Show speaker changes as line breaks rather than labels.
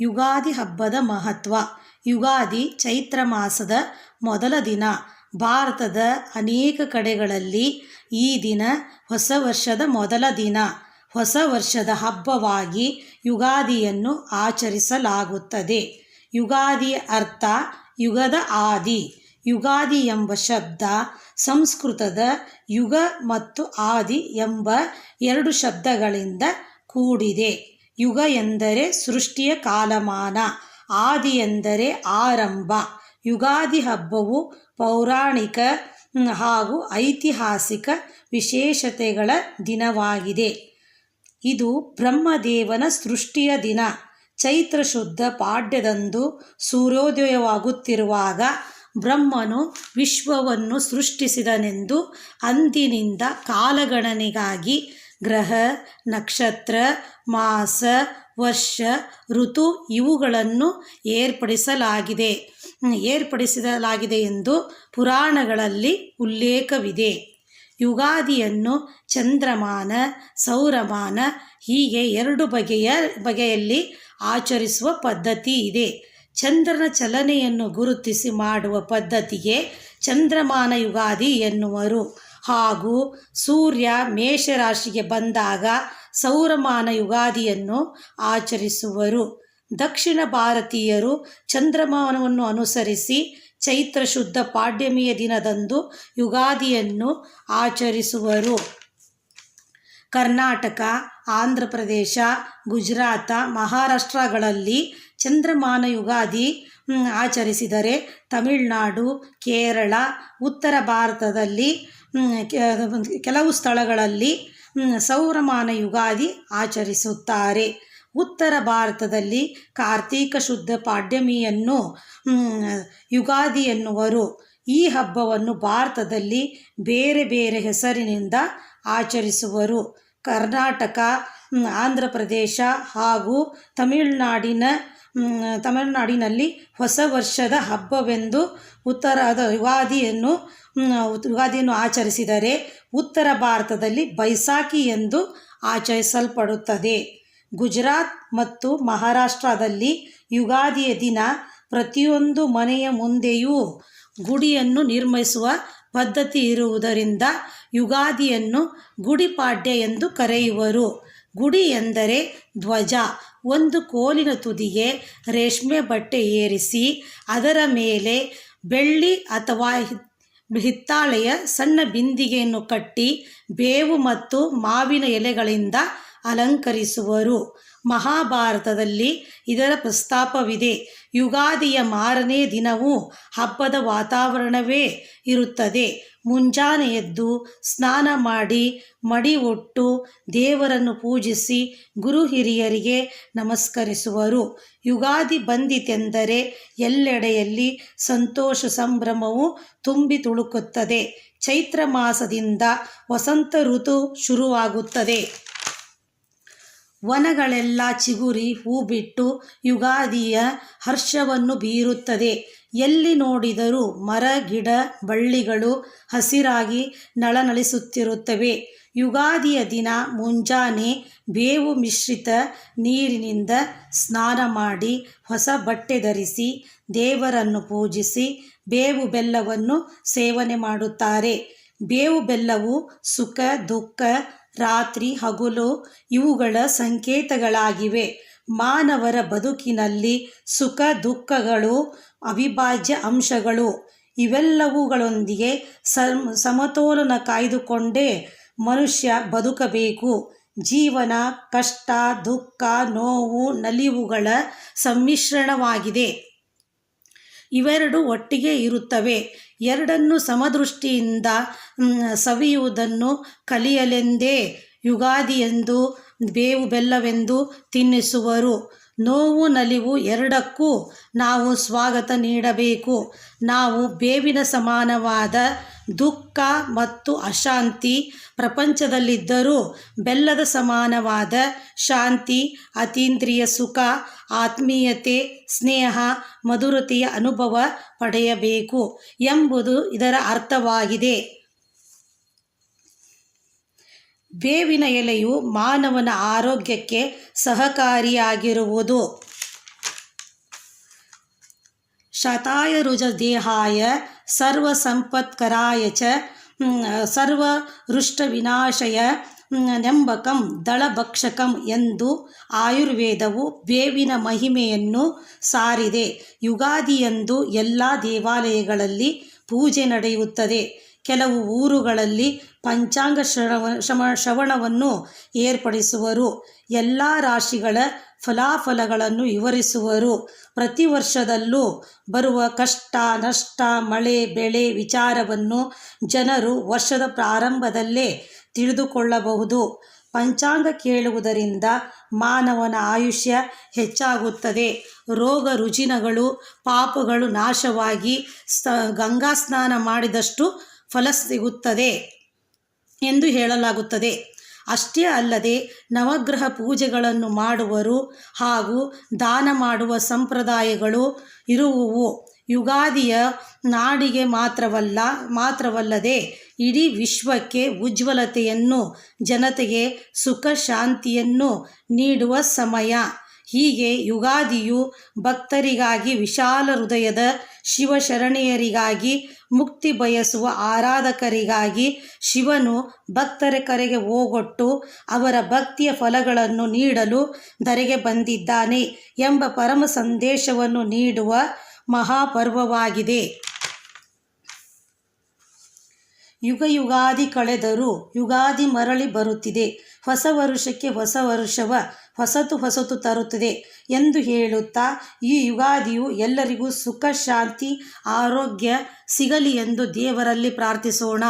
ಯುಗಾದಿ ಹಬ್ಬದ ಮಹತ್ವ. ಯುಗಾದಿ ಚೈತ್ರ ಮಾಸದ ಮೊದಲ ದಿನ. ಭಾರತದ ಅನೇಕ ಕಡೆಗಳಲ್ಲಿ ಈ ದಿನ ಹೊಸ ವರ್ಷದ ಮೊದಲ ದಿನ. ಹೊಸ ವರ್ಷದ ಹಬ್ಬವಾಗಿ ಯುಗಾದಿಯನ್ನು ಆಚರಿಸಲಾಗುತ್ತದೆ. ಯುಗಾದಿಯ ಅರ್ಥ ಯುಗದ ಆದಿ. ಯುಗಾದಿ ಎಂಬ ಶಬ್ದ ಸಂಸ್ಕೃತದ ಯುಗ ಮತ್ತು ಆದಿ ಎಂಬ ಎರಡು ಶಬ್ದಗಳಿಂದ ಕೂಡಿದೆ. ಯುಗ ಎಂದರೆ ಸೃಷ್ಟಿಯ ಕಾಲಮಾನ, ಆದಿ ಎಂದರೆ ಆರಂಭ. ಯುಗಾದಿ ಹಬ್ಬವು ಪೌರಾಣಿಕ ಹಾಗೂ ಐತಿಹಾಸಿಕ ವಿಶೇಷತೆಗಳ ದಿನವಾಗಿದೆ. ಇದು ಬ್ರಹ್ಮದೇವನ ಸೃಷ್ಟಿಯ ದಿನ. ಚೈತ್ರ ಶುದ್ಧ ಪಾಡ್ಯದಂದು ಸೂರ್ಯೋದಯವಾಗುತ್ತಿರುವಾಗ ಬ್ರಹ್ಮನು ವಿಶ್ವವನ್ನು ಸೃಷ್ಟಿಸಿದನೆಂದು ಅಂದಿನಿಂದ ಕಾಲಗಣನೆಗಾಗಿ ಗ್ರಹ, ನಕ್ಷತ್ರ, ಮಾಸ, ವರ್ಷ, ಋತು ಇವುಗಳನ್ನು ಏರ್ಪಡಿಸಲಾಗಿದೆ. ಏರ್ಪಡಿಸಲಾಗಿದೆ ಎಂದು ಪುರಾಣಗಳಲ್ಲಿ ಉಲ್ಲೇಖವಿದೆ. ಯುಗಾದಿಯನ್ನು ಚಂದ್ರಮಾನ, ಸೌರಮಾನ ಹೀಗೆ ಎರಡು ಬಗೆಯ, ಬಗೆಯಲ್ಲಿ ಆಚರಿಸುವ ಪದ್ಧತಿ ಇದೆ. ಚಂದ್ರನ ಚಲನೆಯನ್ನು ಗುರುತಿಸಿ ಮಾಡುವ ಪದ್ಧತಿಗೆ ಚಂದ್ರಮಾನ ಯುಗಾದಿ ಎನ್ನುವರು. ಹಾಗೂ ಸೂರ್ಯ ಮೇಷರಾಶಿಗೆ ಬಂದಾಗ ಸೌರಮಾನ ಯುಗಾದಿಯನ್ನು ಆಚರಿಸುವರು. ದಕ್ಷಿಣ ಭಾರತೀಯರು ಚಂದ್ರಮಾನವನ್ನು ಅನುಸರಿಸಿ ಚೈತ್ರ ಶುದ್ಧ ಪಾಡ್ಯಮಿಯ ದಿನದಂದು ಯುಗಾದಿಯನ್ನು ಆಚರಿಸುವರು. ಕರ್ನಾಟಕ, ಆಂಧ್ರ ಪ್ರದೇಶ, ಗುಜರಾತ, ಮಹಾರಾಷ್ಟ್ರಗಳಲ್ಲಿ ಚಂದ್ರಮಾನ ಯುಗಾದಿ ಆಚರಿಸಿದರೆ ತಮಿಳುನಾಡು, ಕೇರಳ, ಉತ್ತರ ಭಾರತದಲ್ಲಿ ಕೆಲವು ಸ್ಥಳಗಳಲ್ಲಿ ಸೌರಮಾನ ಯುಗಾದಿ ಆಚರಿಸುತ್ತಾರೆ. ಉತ್ತರ ಭಾರತದಲ್ಲಿ ಕಾರ್ತೀಕ ಶುದ್ಧ ಪಾಡ್ಯಮಿಯನ್ನು ಯುಗಾದಿ ಎನ್ನುವರು. ಈ ಹಬ್ಬವನ್ನು ಭಾರತದಲ್ಲಿ ಬೇರೆ ಬೇರೆ ಹೆಸರಿನಿಂದ ಆಚರಿಸುವರು. ಕರ್ನಾಟಕ ಆಂಧ್ರ ಪ್ರದೇಶ ಹಾಗೂ ತಮಿಳುನಾಡಿನ ತಮಿಳುನಾಡಿನಲ್ಲಿ ಹೊಸ ವರ್ಷದ ಹಬ್ಬವೆಂದು ಉತ್ತರ ಯುಗಾದಿಯನ್ನು ಯುಗಾದಿಯನ್ನು ಆಚರಿಸಿದರೆ ಉತ್ತರ ಭಾರತದಲ್ಲಿ ಬೈಸಾಖಿ ಎಂದು ಆಚರಿಸಲ್ಪಡುತ್ತದೆ. ಗುಜರಾತ್ ಮತ್ತು ಮಹಾರಾಷ್ಟ್ರದಲ್ಲಿ ಯುಗಾದಿಯ ದಿನ ಪ್ರತಿಯೊಂದು ಮನೆಯ ಮುಂದೆಯೂ ಗುಡಿಯನ್ನು ನಿರ್ಮಿಸುವ ಪದ್ಧತಿ ಇರುವುದರಿಂದ ಯುಗಾದಿಯನ್ನು ಗುಡಿಪಾಡ್ಯ ಎಂದು ಕರೆಯುವರು. ಗುಡಿ ಎಂದರೆ ಧ್ವಜ. ಒಂದು ಕೋಲಿನ ತುದಿಗೆ ರೇಷ್ಮೆ ಬಟ್ಟೆ ಏರಿಸಿ, ಅದರ ಮೇಲೆ ಬೆಳ್ಳಿ ಅಥವಾ ಹಿತ್ತಾಳೆಯ ಸಣ್ಣ ಬಿಂದಿಗೆಯನ್ನು ಕಟ್ಟಿ, ಬೇವು ಮತ್ತು ಮಾವಿನ ಎಲೆಗಳಿಂದ ಅಲಂಕರಿಸುವರು. ಮಹಾಭಾರತದಲ್ಲಿ ಇದರ ಪ್ರಸ್ತಾಪವಿದೆ. ಯುಗಾದಿಯ ಮಾರನೇ ದಿನವೂ ಹಬ್ಬದ ವಾತಾವರಣವೇ ಇರುತ್ತದೆ. ಮುಂಜಾನೆ ಎದ್ದು ಸ್ನಾನ ಮಾಡಿ ಮಡಿ ಒಟ್ಟು ದೇವರನ್ನು ಪೂಜಿಸಿ ಗುರು ಹಿರಿಯರಿಗೆ ನಮಸ್ಕರಿಸುವರು. ಯುಗಾದಿ ಬಂದಿತೆಂದರೆ ಎಲ್ಲೆಡೆಯಲ್ಲಿ ಸಂತೋಷ ಸಂಭ್ರಮವು ತುಂಬಿ ತುಳುಕುತ್ತದೆ. ಚೈತ್ರ ಮಾಸದಿಂದ ವಸಂತ ಋತು ಶುರುವಾಗುತ್ತದೆ. ವನಗಳೆಲ್ಲ ಚಿಗುರಿ ಹೂ ಬಿಟ್ಟು ಯುಗಾದಿಯ ಹರ್ಷವನ್ನು ಬೀರುತ್ತದೆ. ಎಲ್ಲಿ ನೋಡಿದರೂ ಮರ, ಗಿಡ, ಬಳ್ಳಿಗಳು ಹಸಿರಾಗಿ ನಳನಳಿಸುತ್ತಿರುತ್ತವೆ. ಯುಗಾದಿಯ ದಿನ ಮುಂಜಾನೆ ಬೇವು ಮಿಶ್ರಿತ ನೀರಿನಿಂದ ಸ್ನಾನ ಮಾಡಿ ಹೊಸ ಬಟ್ಟೆ ಧರಿಸಿ ದೇವರನ್ನು ಪೂಜಿಸಿ ಬೇವು ಬೆಲ್ಲವನ್ನು ಸೇವನೆ ಮಾಡುತ್ತಾರೆ. ಬೇವು ಬೆಲ್ಲವು ಸುಖ, ದುಃಖ ರಾತ್ರಿ ಹಗಲು ಇವುಗಳ ಸಂಕೇತಗಳಾಗಿವೆ. ಮಾನವರ ಬದುಕಿನಲ್ಲಿ ಸುಖ ದುಃಖಗಳು, ಅವಿಭಾಜ್ಯ ಅಂಶಗಳು ಇವೆಲ್ಲವುಗಳೊಂದಿಗೆ ಸಮತೋಲನ ಕಾಯ್ದುಕೊಂಡೇ ಮನುಷ್ಯ ಬದುಕಬೇಕು. ಜೀವನ, ಕಷ್ಟ, ದುಃಖ, ನೋವು, ನಲಿವುಗಳ ಸಮ್ಮಿಶ್ರಣವಾಗಿದೆ. ಇವೆರಡು ಒಟ್ಟಿಗೆ ಇರುತ್ತವೆ. ಎರಡನ್ನು ಸಮದೃಷ್ಟಿಯಿಂದ ಸವಿಯುವುದನ್ನು ಕಲಿಯಲೆಂದೇ ಯುಗಾದಿಯೆಂದು ಬೇವು ಬೆಲ್ಲವೆಂದು ತಿನ್ನಿಸುವರು. ನೋವು ನಲಿವು ಎರಡಕ್ಕೂ ನಾವು ಸ್ವಾಗತ ನೀಡಬೇಕು. ನಾವು ಬೇವಿನ ಸಮಾನವಾದ ದುಃಖ ಮತ್ತು ಅಶಾಂತಿ ಪ್ರಪಂಚದಲ್ಲಿದ್ದರೂ ಬೆಲ್ಲದ ಸಮಾನವಾದ ಶಾಂತಿ, ಅತೀಂದ್ರಿಯ ಸುಖ, ಆತ್ಮೀಯತೆ, ಸ್ನೇಹ, ಮಧುರತೆಯ ಅನುಭವ ಪಡೆಯಬೇಕು ಎಂಬುದು ಇದರ ಅರ್ಥವಾಗಿದೆ. ಬೇವಿನ ಎಲೆಯು ಮಾನವನ ಆರೋಗ್ಯಕ್ಕೆ ಸಹಕಾರಿಯಾಗಿರುವುದು. ಶತಾಯರುಜದೇಹಾಯ ಸರ್ವಸಂಪತ್ಕರಾಯ ಚ ಸರ್ವರುಷ್ಟವಿನಾಶಯ ನೆಂಬಕಂ ದಳಭಕ್ಷಕಂ ಎಂದು ಆಯುರ್ವೇದವು ಬೇವಿನ ಮಹಿಮೆಯನ್ನು ಸಾರಿದೆ. ಯುಗಾದಿಯಂದು ಎಲ್ಲ ದೇವಾಲಯಗಳಲ್ಲಿ ಪೂಜೆ ನಡೆಯುತ್ತದೆ. ಕೆಲವು ಊರುಗಳಲ್ಲಿ ಪಂಚಾಂಗ ಶ್ರವ ಶ್ರಮ, ಶ್ರವಣವನ್ನು ಏರ್ಪಡಿಸುವರು. ಎಲ್ಲ ರಾಶಿಗಳ ಫಲಾಫಲಗಳನ್ನು ವಿವರಿಸುವರು. ಪ್ರತಿ ವರ್ಷದಲ್ಲೂ ಬರುವ ಕಷ್ಟ, ನಷ್ಟ, ಮಳೆ, ಬೆಳೆ ವಿಚಾರವನ್ನು ಜನರು ವರ್ಷದ ಪ್ರಾರಂಭದಲ್ಲೇ ತಿಳಿದುಕೊಳ್ಳಬಹುದು. ಪಂಚಾಂಗ ಕೇಳುವುದರಿಂದ ಮಾನವನ ಆಯುಷ್ಯ ಹೆಚ್ಚಾಗುತ್ತದೆ. ರೋಗ ರುಜಿನಗಳು, ಪಾಪಗಳು ನಾಶವಾಗಿ ಸ, ಗಂಗಾ ಸ್ನಾನ ಮಾಡಿದಷ್ಟು ಫಲ ಸಿಗುತ್ತದೆ ಎಂದು ಹೇಳಲಾಗುತ್ತದೆ. ಅಷ್ಟೇ ಅಲ್ಲದೆ ನವಗ್ರಹ ಪೂಜೆಗಳನ್ನು ಮಾಡುವರು ಹಾಗೂ ದಾನ ಮಾಡುವ ಸಂಪ್ರದಾಯಗಳು ಇರುವುವು. ಯುಗಾದಿಯ ನಾಡಿಗೆ ಮಾತ್ರವಲ್ಲ, ಮಾತ್ರವಲ್ಲದೆ ಇಡೀ ವಿಶ್ವಕ್ಕೆ ಉಜ್ವಲತೆಯನ್ನು, ಜನತೆಗೆ ಸುಖ ಶಾಂತಿಯನ್ನು ನೀಡುವ ಸಮಯ. ಹೀಗೆ ಯುಗಾದಿಯು ಭಕ್ತರಿಗಾಗಿ ವಿಶಾಲ ಹೃದಯದ ಶಿವಶರಣೆಯರಿಗಾಗಿ ಮುಕ್ತಿ ಬಯಸುವ ಆರಾಧಕರಿಗಾಗಿ ಶಿವನು ಭಕ್ತರ ಕರೆಗೆ ಓಗೊಟ್ಟು ಅವರ ಭಕ್ತಿಯ ಫಲಗಳನ್ನು ನೀಡಲು ಧರೆಗೆ ಬಂದಿದ್ದಾನೆ ಎಂಬ ಪರಮ ಸಂದೇಶವನ್ನು ನೀಡುವ ಮಹಾಪರ್ವವಾಗಿದೆ. ಯುಗ ಯುಗಾದಿ ಕಳೆದರೂ ಯುಗಾದಿ ಮರಳಿ ಬರುತ್ತಿದೆ. ಹೊಸ ವರುಷಕ್ಕೆ ಹೊಸ ವರುಷವ ಹೊಸತು ಹೊಸತು ತರುತ್ತದೆ ಎಂದು ಹೇಳುತ್ತಾ, ಈ ಯುಗಾದಿಯು ಎಲ್ಲರಿಗೂ ಸುಖ, ಶಾಂತಿ, ಆರೋಗ್ಯ ಸಿಗಲಿ ಎಂದು ದೇವರಲ್ಲಿ ಪ್ರಾರ್ಥಿಸೋಣ.